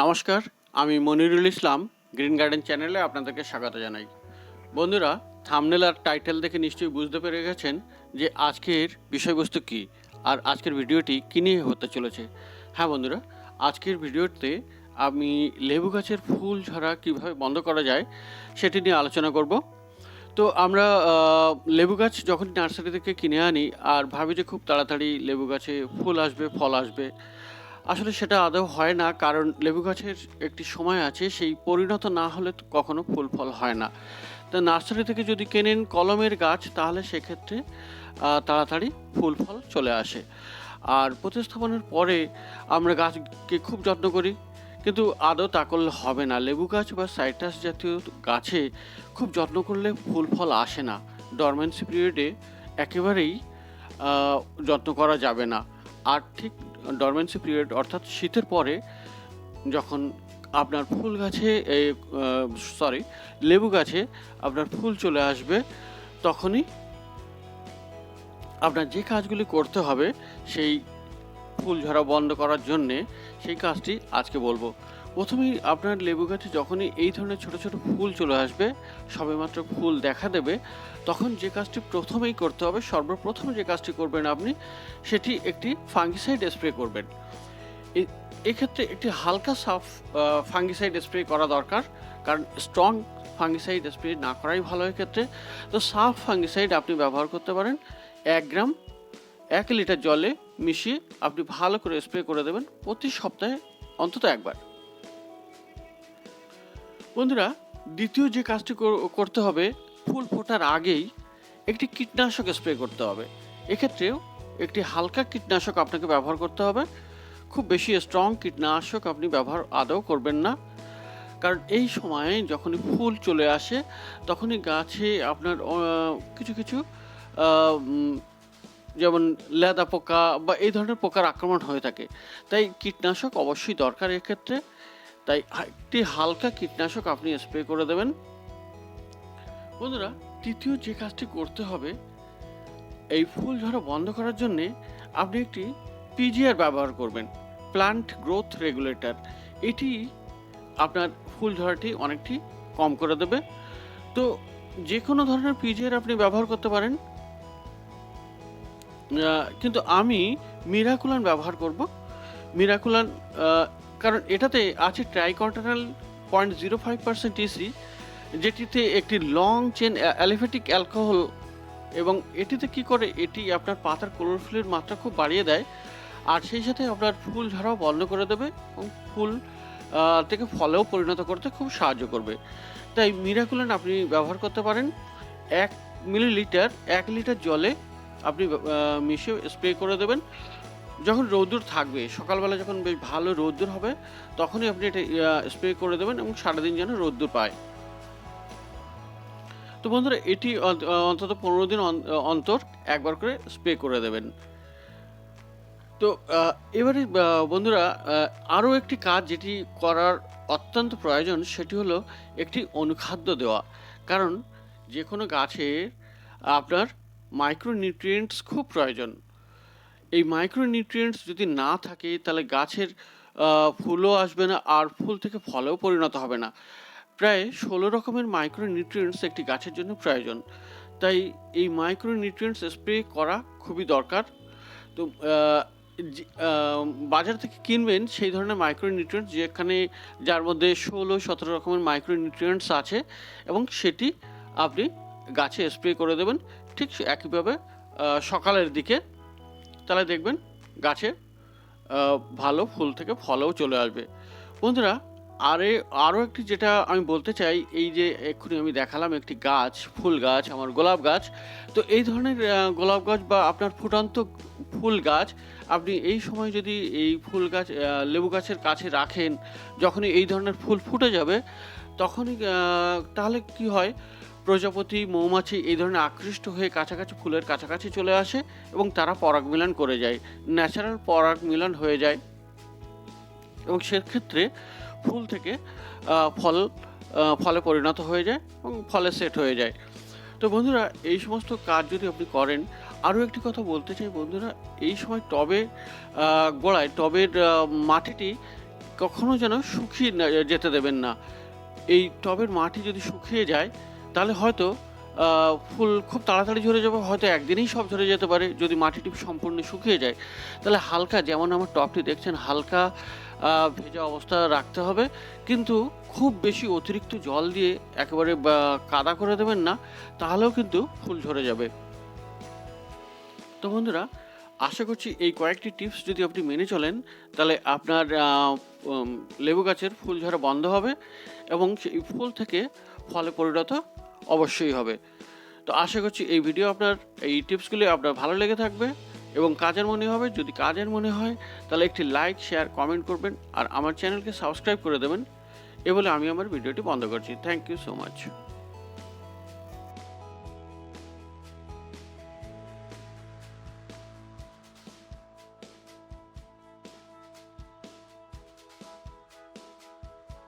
নমস্কার, আমি মনিরুল ইসলাম, green garden চ্যানেলে আপনাদেরকে স্বাগত জানাই। বন্ধুরা, থামনেল আর টাইটেল দেখে নিশ্চয়ই বুঝতে পেরে গেছেন যে আজকের বিষয়বস্তু কী আর আজকের ভিডিওটি কী নিয়ে হতে চলেছে। হ্যাঁ বন্ধুরা, আজকের ভিডিওতে আমি লেবু গাছের ফুল ঝরা কীভাবে বন্ধ করা যায় সেটি নিয়ে আলোচনা করব। তো আমরা লেবু গাছ যখন নার্সারি থেকে কিনে আনি আর ভাবি যে খুব তাড়াতাড়ি লেবু গাছে ফুল আসবে, ফল আসবে আসলে সেটা আদৌ হয় না, কারণ লেবু গাছের একটি সময় আছে, সেই পরিণত না হলে কখনো ফুল ফল হয় না। তো নার্সারি থেকে যদি কেনেন কলমের গাছ, তাহলে সেক্ষেত্রে তাড়াতাড়ি ফুল ফল চলে আসে। আর প্রতিস্থাপনের পরে আমরা গাছকে খুব যত্ন করি, কিন্তু আদৌ তা করলে হবে না। লেবু গাছ বা সাইট্রাস জাতীয় গাছে খুব যত্ন করলে ফুল ফল আসে না। ডরমেন্সি পিরিয়ডে একেবারেই যত্ন করা যাবে না। আর ঠিক ডরমেন্সি পিরিয়ড অর্থাৎ শীতের পরে যখন আপনার ফুল গাছে এই সরি লেবু গাছে আপনার ফুল চলে আসবে, তখনই আপনার যে কাজগুলি করতে হবে, সেই ফুল ঝরা বন্ধ করার জন্যে সেই কাজটি আজকে বলব। প্রথমেই আপনার লেবু গাছে যখনই এই ধরনের ছোট ছোট ফুল চলে আসবে, সবেমাত্র ফুল দেখা দেবে, তখন যে কাজটি প্রথমেই করতে হবে, সর্বপ্রথম যে কাজটি করবেন আপনি, সেটি একটি ফাঙ্গিসাইড স্প্রে করবেন। এক্ষেত্রে একটি হালকা সাফ ফাঙ্গিসাইড স্প্রে করা দরকার, কারণ স্ট্রং ফাঙ্গিসাইড স্প্রে না করাই ভালো এক্ষেত্রে। তো সাফ ফাঙ্গিসাইড আপনি ব্যবহার করতে পারেন, এক গ্রাম, এক লিটার জলে মিশিয়ে আপনি ভালো করে স্প্রে করে দেবেন প্রতি সপ্তাহে অন্তত একবার। বন্ধুরা, দ্বিতীয় যে কাজটি কর- করতে হবে, ফুল ফোটার আগেই একটি কীটনাশক স্প্রে করতে হবে। এক্ষেত্রেও একটি হালকা কীটনাশক আপনাকে ব্যবহার করতে হবে। খুব বেশি স্ট্রং কীটনাশক আপনি ব্যবহার আদৌ করবেন না। কারণ এই সময়ে যখনই ফুল চলে আসে, তখনই গাছে আপনার কিছু কিছু যেমন লেদা পোকা বা এই ধরনের পোকার আক্রমণ হয়ে থাকে। তাই কীটনাশক অবশ্যই দরকার এক্ষেত্রে। তাই একটি হালকা কীটনাশক আপনি স্প্রে করে দেবেন। বন্ধুরা, তৃতীয় যে কাজটি করতে হবে, এই ফুল ঝরা বন্ধ করার জন্যে আপনি একটি পিজিআর ব্যবহার করবেন প্লান্ট গ্রোথ রেগুলেটর এটি আপনার ফুল ঝরাটি অনেকটি কম করে দেবে। তো যে কোনো ধরনের পিজিআর আপনি ব্যবহার করতে পারেন। কিন্তু আমি মিরাকুলান ব্যবহার করব। মিরাকুলান কারণ এটাতে আছে triacontanol point zero five percent EC যেটিতে একটি লং চেন অ্যালিফেটিক অ্যালকোহল এবং এটিতে কি করে? এটি আপনার পাতার ক্লোরোফিলের মাত্রা খুব বাড়িয়ে দেয়। আর সেই সাথে আপনার ফুল ঝরাও বন্ধ করে দেবে এবং ফুল থেকে ফলেও পরিণত করতে খুব সাহায্য করবে। তাই মিরাকুলান আপনি ব্যবহার করতে পারেন। এক মিলিলিটার এক লিটার জলে আপনি মিশিয়ে স্প্রে করে দেবেন। যখন রৌদ্র থাকবে, সকালবেলা যখন বেশ ভালো রৌদ্র হবে, তখনই আপনি এটা স্প্রে করে দেবেন এবং সারাদিন যেন রৌদ্র পায়। তো বন্ধুরা, এটি অন্ত- অন্তত পনেরো দিন অন- অন্তর একবার করে স্প্রে করে দেবেন। তো এবারে বন্ধুরা আরও একটি কাজ যেটি করার অত্যন্ত প্রয়োজন, সেটি হলো একটি অনুখাদ্য দেওয়া। কারণ যে কোনো গাছের আপনার মাইক্রোনিউট্রিয়েন্টস খুব প্রয়োজন। এই মাইক্রোনিউট্রিয়েন্টস যদি না থাকে, তাহলে গাছের ফুলও আসবে না আর ফুল থেকে ফলেও পরিণত হবে না। প্রায় ষোলো রকমের মাইক্রোনিউট্রিয়েন্টস একটি গাছের জন্য প্রয়োজন। তাই এই মাইক্রোনিউট্রিয়েন্টস স্প্রে করা খুবই দরকার। তো বাজার থেকে কিনবেন সেই ধরনের মাইক্রোনিউট্রিয়েন্টস যেখানে, যার মধ্যে ষোলো সতেরো রকমের মাইক্রোনিউট্রিয়েন্টস আছে এবং সেটি আপনি গাছে স্প্রে করে দেবেন। ঠিক একইভাবে সকালের দিকে তাহলে দেখবেন গাছে ভালো ফুল থেকে ফলও চলে আসবে। বন্ধুরা, আরে, আরও একটি যেটা আমি বলতে চাই, এই যে এক্ষুনি আমি দেখালাম একটি গাছ, ফুল গাছ, আমার গোলাপ গাছ, তো এই ধরনের গোলাপ গাছ বা আপনার ফুটন্ত ফুল গাছ, আপনি এই সময় যদি এই ফুল গাছ লেবু গাছের কাছে রাখেন, যখনই এই ধরনের ফুল ফুটে যাবে, তখনই তাহলে কি হয়? প্রজাপতি, মৌমাছি এই ধরনের আকৃষ্ট হয়ে কাছাকাছি ফুলের কাছাকাছি চলে আসে এবং তারা পরাগ মিলন করে যায়। ন্যাচারাল পরাগ মিলন হয়ে যায়। এবং সেক্ষেত্রে ফুল থেকে ফল ফলে পরিণত হয়ে যায় এবং ফলে সেট হয়ে যায়। তো বন্ধুরা, এই সমস্ত কাজ যদি আপনি করেন, আরও একটি কথা বলতে চাই বন্ধুরা, এই সময় টবে গোড়ায়, টবের মাটিটি কখনো যেন শুকিয়ে যেতে দেবেন না। এই টবের মাটি যদি শুকিয়ে যায় তাহলে হয়তো ফুল খুব তাড়াতাড়ি ঝরে যাবে, হয়তো একদিনেই সব ঝরে যেতে পারে, যদি মাটিটি সম্পূর্ণ শুকিয়ে যায়। তাহলে হালকা, যেমন আমার টবটি দেখছেন, হালকা ভেজা অবস্থা রাখতে হবে। কিন্তু খুব বেশি অতিরিক্ত জল দিয়ে একেবারে কাদা করে দেবেন না, তাহলেও কিন্তু ফুল ঝরে যাবে। তো বন্ধুরা, আশা করছি এই কয়েকটি টিপস যদি আপনি মেনে চলেন, তাহলে আপনার লেবু গাছের ফুল ঝরা বন্ধ হবে এবং সেই ফুল থেকে ফলে পরিণত অবশ্যই হবে। তো আশা করছি এই ভিডিও আপনার, এই টিপসগুলি আপনার ভালো লেগে থাকবে এবং কাজের মনে হবে। যদি কাজের মনে হয়, তাহলে একটি লাইক শেয়ার কমেন্ট করবেন আর আমার চ্যানেলকে সাবস্ক্রাইব করে দেবেন। এ বলে আমি আমার ভিডিওটি বন্ধ করছি। Thank you so much